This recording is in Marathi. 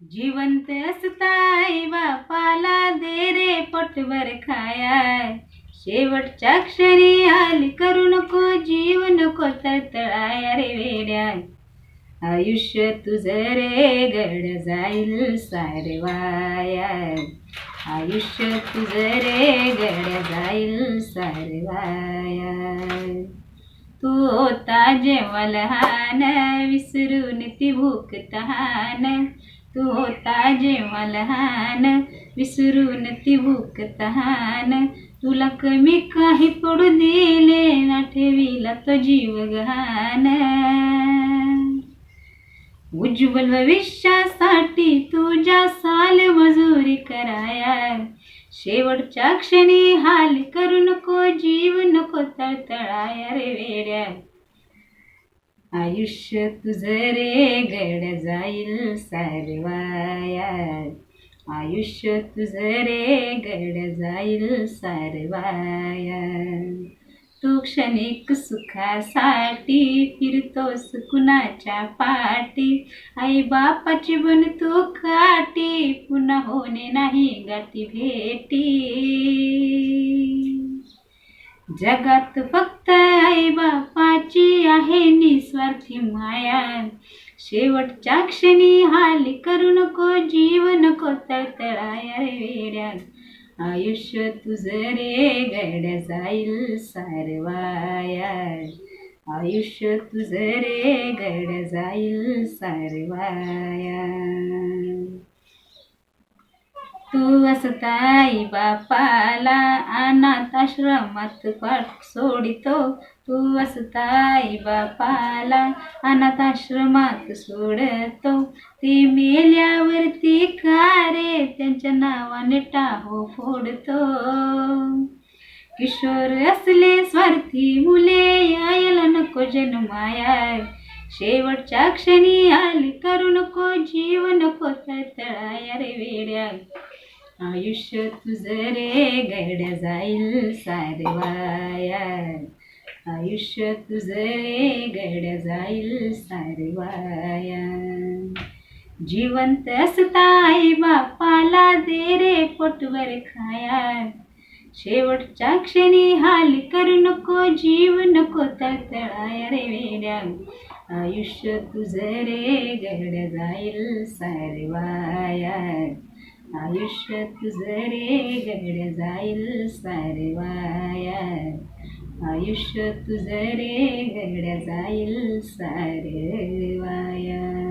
जिवंत असताय बापाला दे रे पोटभर खायाय. शेवटच्या क्षणी आली करू नको जीव नको तळतळाया रे वेड्या आयुष्य तुझं रे गड जाईल सारे वाया आयुष्य तुझं रे गड जाईल सारे वाया तू होता जेव्हा लहान विसरून ती भूक तहान. तू होता जेव्हा लहान विसरून ती भूक तहान. तुला कमी काही पडू दिले ना ठेवीला तो जीव गहान. उज्ज्वल भविष्यासाठी तुझ्या साल मजुरी कराया. शेवटच्या क्षणी हाल करू नको जीव नको तळतळाया रे वेड्या. आयुष्य तुझं रे गड जाईल सारवाया. आयुष्य तुझं रे गड जाईल सारवाया. तू क्षणिक सुखासाठी फिरतोस कुणाच्या पाठी. आई बापाची बन तू काटी पुन्हा होणे नाही गाठी भेटी. जगात फक्त आई बाप बापाची आहे निस्वार्थी माया. शेवटच्या क्षणी हाल करू नको जीव नको तळतळाया रे वेड्या आयुष्य तुझं रे गड जाईल सारवाया. आयुष्य तुझं रे गड जाईल सारवाया. तू असताई बापाला अनाथ आश्रमात पाठ सोडितो. तू असताई बापाला अनाथ आश्रमात सोडतो. ते मेल्यावरती का रे त्यांच्या नावाने टाहो फोडतो. किशोर असले स्वार्थी मुले यायला नको जन्माया शेवटच्या क्षणी आली करू नको जीव नको तळतळाया रे वेड्या. आयुष्य तुझं रे गड्या जाईल सारवाया आयुष्य तुझं रे गड्या जाईल सारवाया जिवंत असताय बापाला दे रे पोटवर खाया. शेवटच्या क्षणी हाल करू नको जीव नको तळतळाया रे वेड्या. आयुष्य तुझं रे गड जाईल सारवाया आयुष्य आयुष्यात रे गड जाईल सारवाया. आयुष्य तुझं रे गड जाईल सारवाया.